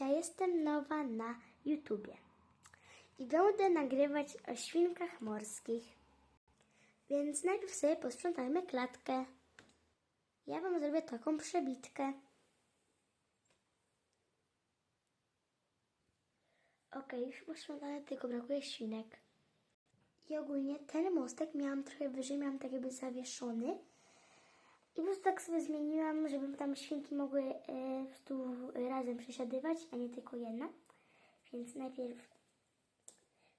Ja jestem nowa na YouTubie i będę nagrywać o świnkach morskich. Więc najpierw sobie posprzątajmy klatkę. Ja wam zrobię taką przebitkę. Okej, już posprzątane, tylko brakuje świnek. I ogólnie ten mostek miałam trochę wyżej, miałam tak jakby zawieszony. I po prostu tak sobie zmieniłam, żeby tam świnki mogły e, po prostu razem przesiadywać, a nie tylko jedna. Więc najpierw,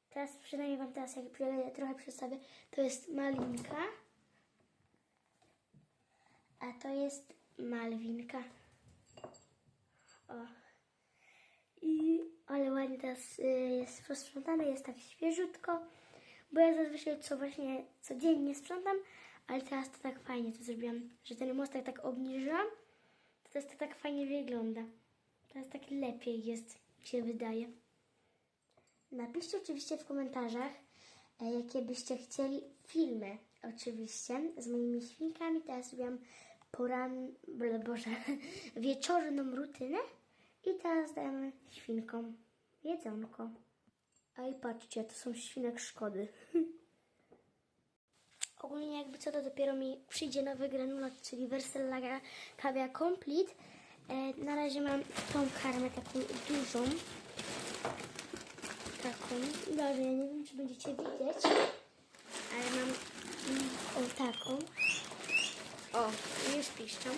teraz przynajmniej Wam teraz jak trochę przedstawię, to jest Malinka, a to jest Malwinka. O. I, ale ładnie teraz y, jest posprzątane, jest tak świeżutko, bo ja zazwyczaj co właśnie codziennie sprzątam, ale teraz to tak fajnie to zrobiłam, że ten mostek tak obniżyłam, to teraz to tak fajnie wygląda. Teraz tak lepiej jest, się wydaje. Napiszcie oczywiście w komentarzach, e, jakie byście chcieli filmy, oczywiście, z moimi świnkami. Teraz zrobiłam poran, boże, wieczorną rutynę i teraz dajemy świnkom jedzonko. A i patrzcie, to są świnek szkody. Ogólnie jakby co, to dopiero mi przyjdzie nowy granulat, czyli Versellaga Cavia Complete. E, na razie mam tą karmę taką dużą. Taką. Dobrze, ja nie wiem, czy będziecie widzieć, ale mam mm, o taką. O, już piszczą.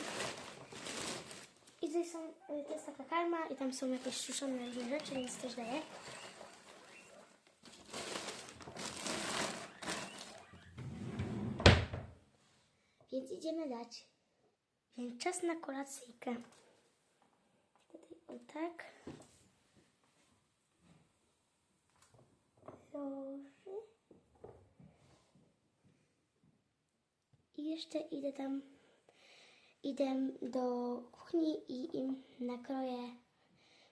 I tutaj są, y, to jest taka karma i tam są jakieś suszone różne rzeczy, więc też daję. Więc idziemy dać. Więc czas na kolacyjkę. Tutaj o tak. Proszę. I jeszcze idę tam, idę do kuchni i im nakroję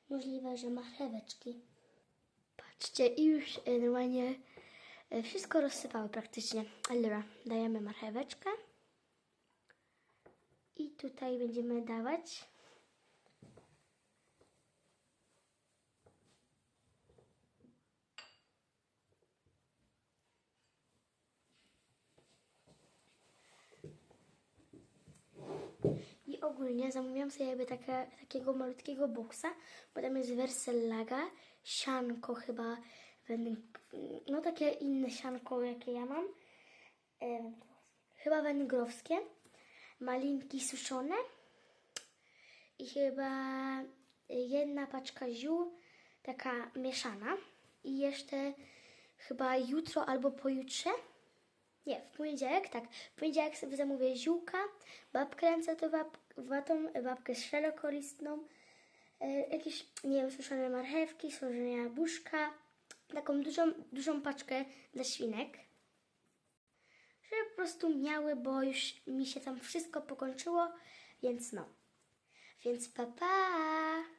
możliwe, że marcheweczki. Patrzcie, i już e, normalnie e, wszystko rozsypało praktycznie. Ale dajemy marcheweczkę. I tutaj będziemy dawać. I ogólnie zamówiłam sobie jakby takie, takiego malutkiego boksa, bo tam jest wersellaga, sianko chyba, no takie inne sianko, jakie ja mam. Chyba węgrowskie, malinki suszone i chyba jedna paczka ziół, taka mieszana. I jeszcze chyba jutro albo pojutrze nie, w poniedziałek, tak. W poniedziałek sobie zamówię ziółka, babkę ręcetowatą, babkę szerokolistną, e, jakieś, nie wiem, suszone marchewki, suszone jabłuszka, taką dużą, dużą paczkę dla świnek, żeby po prostu miały, bo już mi się tam wszystko pokończyło, więc no. Więc pa pa!